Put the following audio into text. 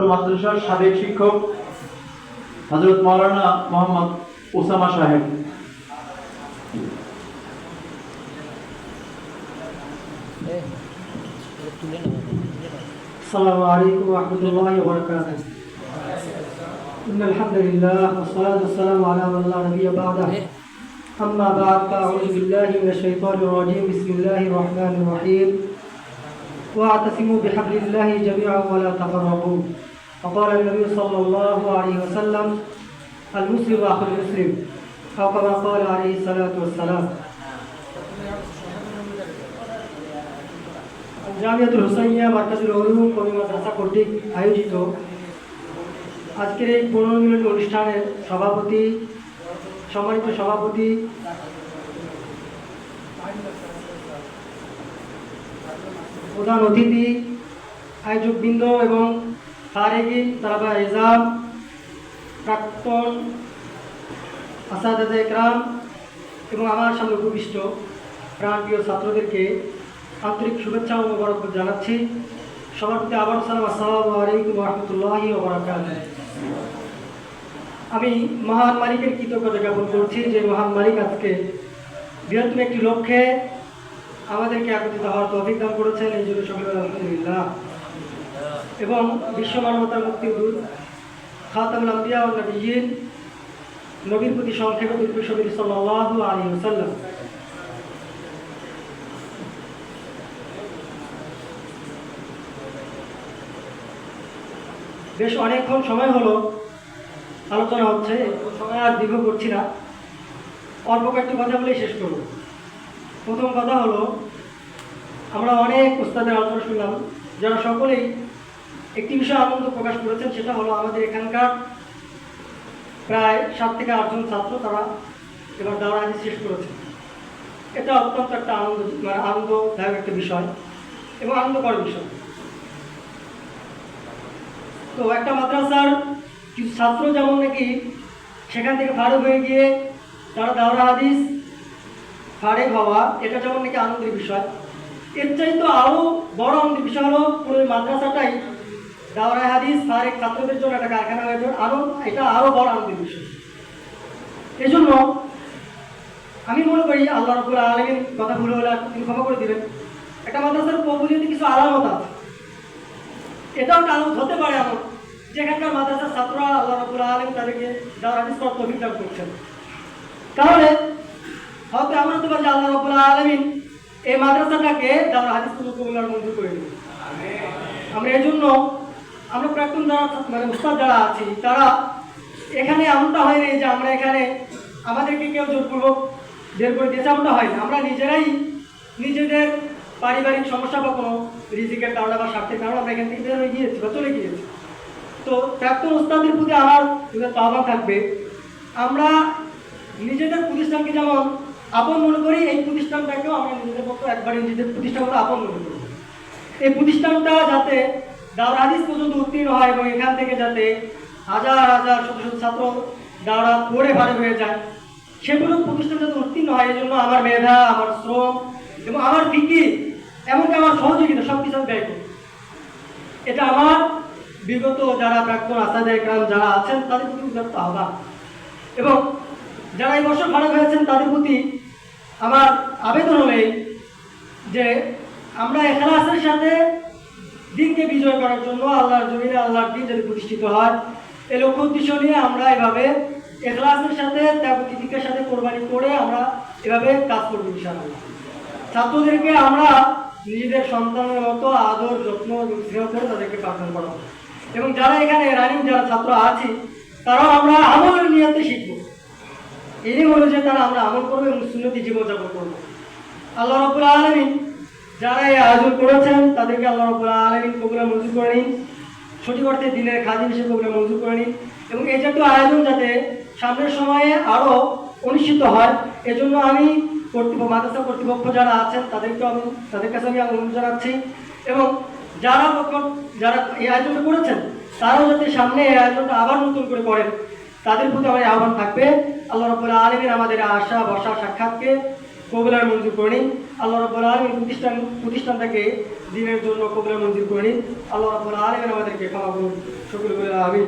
মাদ্রাসার সাবেক শিক্ষক হজরত মৌলানা মোহাম্মদ ওসামা সাহেব السلام عليكم ورحمة الله وبركاته إن الحمد لله والصلاة والسلام على من لا نبي بعده أما بعد فأعوذ بالله من الشيطان الرجيم بسم الله الرحمن الرحيم واعتصموا بحبل الله جميعا ولا تفرقوا وقال النبي صلى الله عليه وسلم المسلم أخو المسلم أو كما قال عليه الصلاة والسلام জামিয়াতুল হুসাইয়া মার্কাজুল উলুম কবি মাদ্রাসা কর্তৃক আয়োজিত আজকের এই পনেরো মিনিট অনুষ্ঠানের সভাপতি সম্মানিত সভাপতি প্রধান অতিথি আয়োজকবৃন্দ এবং ফারেগিন তারাবা এজাম, প্রাক্তন আসাদ একরাম এবং আমার সামনে উপবিষ্ট প্রাণপ্রিয় ছাত্রদেরকে আন্তরিক শুভেচ্ছা ও মোবারক জানাচ্ছি। সবার প্রতি আবার সালাম, আসসালামু আলাইকুম রহমতুল্লাহি আমি মহান মালিকের কৃতজ্ঞতা জ্ঞাপন করছি যে মহান মালিক আজকে বৃহত্তম একটি লক্ষ্যে আমাদেরকে একত্রিত হওয়ার তৌফিক দান করেছেন, এই জন্য সকলে আলহামদুলিল্লাহ। এবং বিশ্ব মানবতার মুক্তির দূত, খাতামুল আম্বিয়া ও নবীন নবীর প্রতি সংক্ষেপে দুর্বিশ্ববীর সাল্লাল্লাহু আলাইহি ওয়াসাল্লাম। বেশ অনেকক্ষণ সময় হলো, আলোচনা হচ্ছে সময় আর দীর্ঘ করছি না। অল্প কয়েকটি কথা বলেই শেষ করব। প্রথম কথা হলো, আমরা অনেক উস্তাদের আলোচনা শুনলাম। যারা সকলেই একটি বিষয়ে আনন্দ প্রকাশ করেছেন, সেটা হলো আমাদের এখানকার প্রায় সাত থেকে আটজন ছাত্র তারা এবার দাওয়া হাজির শেষ করেছে। এটা অত্যন্ত একটা আনন্দ মানে আনন্দদায়ক একটা বিষয় এবং আনন্দকর বিষয়। তো একটা মাদ্রাসার কিছু ছাত্র যেমন নাকি সেখান থেকে ফারুক হয়ে গিয়ে তারা দাওরা হাদিস ফারেক হওয়া এটা যেমন নাকি আনন্দের বিষয়। এর চাইতে আরও বড় আনন্দের বিষয় হলো পুরো মাদ্রাসাটাই দাওরা হাদিস ফারেক ছাত্রদের জন্য একটা কারখানা হয়ে যাবে। আরও এটা আরও বড় আনন্দের বিষয়। এই জন্য আমি মনে করি আল্লাহ রবুল আলমীর কথা ভুলে হলে তিনি ক্ষমা করে দিবেন। একটা মাদ্রাসার কবুলিয়তে কিছু আলামত আছে, এটাও কারণ হতে পারে এমন। যেখানকার মাদ্রাসার ছাত্ররা আল্লাহ রবুল আলম তাদেরকে দাওয়ার হাদিস করার তৌফিক করছেন। তাহলে হয়তো এমন হতে পারে যে আল্লাহ রবুল আলমিন এই মাদ্রাসাটাকে দাওয়ার হাদিস কোনো কবিলার মঞ্জুর করে দিন আমরা এই জন্য আমরা প্রাক্তন যারা মানে উস্তাদ যারা আছি তারা এখানে এমনটা হয়নি যে আমরা এখানে আমাদেরকে কেউ জোরপূর্বক বের করে দিয়েছে এমনটা হয়নি। আমরা নিজেরাই নিজেদের পারিবারিক সমস্যা বা কোনো রিজিকের কারণে বা স্বার্থের কারণে আমরা এখান থেকে বের হয়ে গিয়েছি বা চলে গিয়েছি। তো প্রাক্তন ওস্তাদের প্রতি আমার আহ্বান থাকবে। আমরা নিজেদের প্রতিষ্ঠানকে যেমন আপন মনে করি এই প্রতিষ্ঠানটাকেও আমরা নিজেদের মতো একবারে নিজেদের প্রতিষ্ঠানটা আপন মনে করি। এই প্রতিষ্ঠানটা যাতে দাওরা হাদিস পর্যন্ত উত্তীর্ণ হয় এবং এখান থেকে যাতে হাজার হাজার শত শত ছাত্র দাওরা পড়ে ভালো হয়ে যায়, সেগুলো প্রতিষ্ঠান যাতে উত্তীর্ণ হয়, এই জন্য আমার মেধা, আমার শ্রম এবং আমার ফিকি, এমনকি আমার সহযোগিতা সব কিছু ব্যয় করি। এটা আমার বিগত যারা প্রাক্তন আসাদের গ্রাম যারা আছেন, তাদের প্রতি উদ্যক্ত আহ্বান। এবং যারা এই বছর ভাড়া হয়েছেন তাদের প্রতি আমার আবেদন হলেই যে আমরা এখলাসের সাথে দিনকে বিজয় করার জন্য আল্লাহর জমিনে আল্লাহর দিন যদি প্রতিষ্ঠিত হয় এই লক্ষ্য উদ্দেশ্য নিয়ে আমরা এভাবে এখলাসের সাথে, ত্যাগ তিতিকের সাথে কোরবানি করে আমরা এভাবে কাজ করব ইনশাআল্লাহ। ছাত্রদেরকে আমরা নিজেদের সন্তানের মতো আদর, যত্ন এবং স্নেহ করে তাদেরকে পাঠন করা এবং যারা এখানে রানিং যারা ছাত্র আছি, তারাও আমরা আমলের নিয়াতে শিখব। হলো যে তারা আমরা আমল করব এবং সুন্নতি জীবনযাপন করব। আল্লাহ রবুল আলমিন যারা এই আয়োজন করেছেন, তাদেরকে আল্লাহ রবুল আলমিন কবুলা মঞ্জুর করে নিন। সঠিক অর্থে দিনের খাদি হিসেবে কবুলা মঞ্জুর করে নিন এবং এই জাতীয় আয়োজন যাতে সামনের সময়ে আরও অনুষ্ঠিত হয়, এজন্য আমি কর্তৃপক্ষ, মাদ্রাসা কর্তৃপক্ষ যারা আছেন, তাদেরকে আমি, তাদের কাছে আমি অনুরোধ জানাচ্ছি এবং যারা যারা এই আয়োজনটা করেছেন, তারাও যাতে সামনে এই আয়োজনটা আবার নতুন করে করেন। তাদের প্রতি আমার আহ্বান থাকবে। আল্লাহ রব্বুল আলমীর আমাদের আশা বসা সাক্ষাৎকে কবুলার মঞ্জুর করে আল্লাহ রব্বুল আলমীর প্রতিষ্ঠান, প্রতিষ্ঠানটাকে দিনের জন্য কবুলার মঞ্জুর করে আল্লাহ রব্বুল আলমীর আমাদেরকে ক্ষমা করুন। আলমিন